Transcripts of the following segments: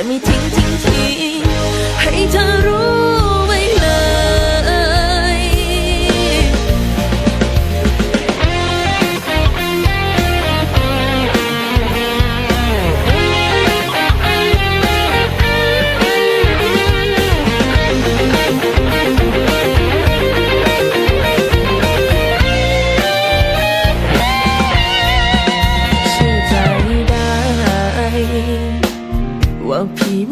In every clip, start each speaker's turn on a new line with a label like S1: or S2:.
S1: let me think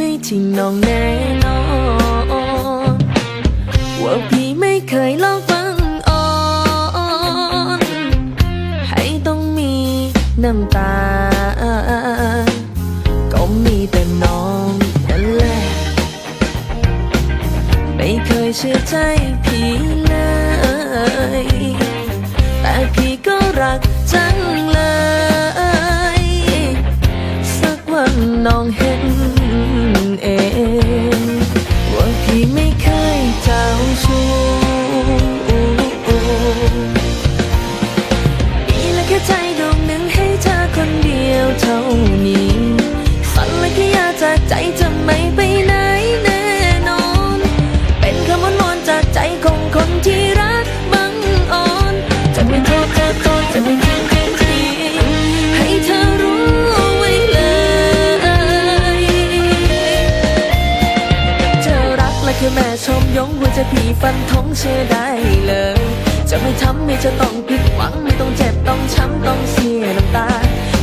S1: ที่น้องแน่นอนว่าพี่ไม่เคยลองฟังอ่อนให้ต้องมีน้ำตา ก็มีแต่น้องนั่นแหละ ไม่เคยเชื่อใจพี่ ยเชมยงหัวใจพี่ฟันทงเชื่อได้เลย จะไม่ทำให้เธอต้องผิดหวังไม่ต้องเจ็บต้องช้ำต้องเสียน้ำตา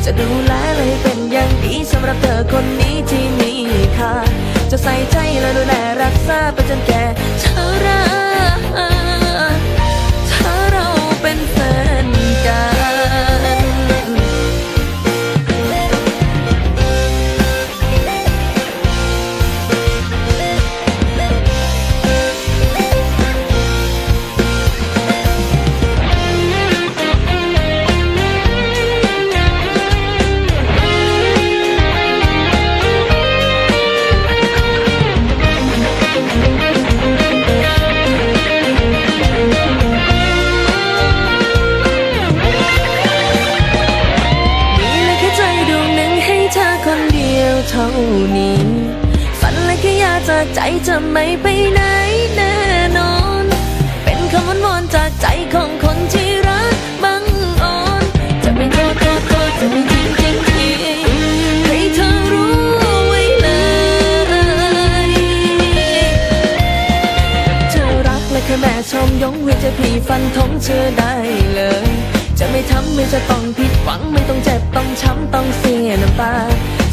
S1: จะดูแลเลยเป็นอย่างดีสำหรับเธอคนนี้ที่มีค่าจะใส่ใจและดูแลรักษาไปจนแก่ชราถ้าเราเป็นแฟ นี้ ฝันและแค่ยาจากใจจะไม่ไปไหนแน่นอน เป็นคำวอนวอนจากใจของคนที่รักบังอ่อน จะไม่โทษโทษโทษจะไม่ทิ้งทิ้งทีให้เธอรู้ไว้เลย เธอรักและแค่แม่ชมยงเวียนจะพี่ฟันทงเชื่อได้เลย จะไม่ทำให้จะต้องผิดหวังไม่ต้องเจ็บต้องช้ำต้อง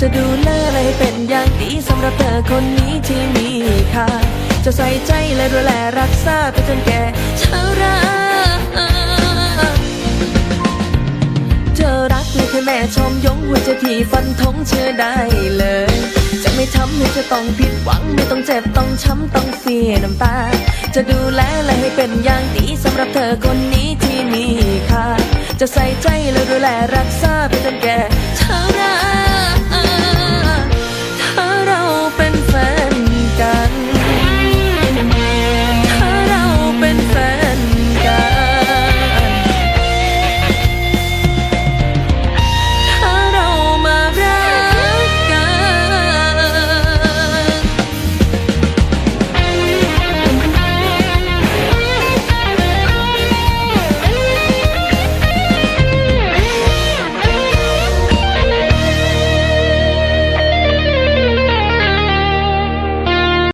S1: จะดูแลอะไรเป็นอย่างดีสำหรับเธอคนนี้ที่มีค่าจะใส่ใจและดูแลรักษาไปจนแก่ชราเธอรักเลยแค่แม่ชมยงหัวใจพี่ฟันทงเชื่อได้เลย จะไม่ทำให้เธอต้องผิดหวังไม่ต้องเจ็บต้องช้ำต้องเสียน้ำตา จะดูแลและให้เป็นอย่างดีสำหรับเธอคนนี้ที่มีค่าจะใส่ใจและดูแลรักษาไปจนแก่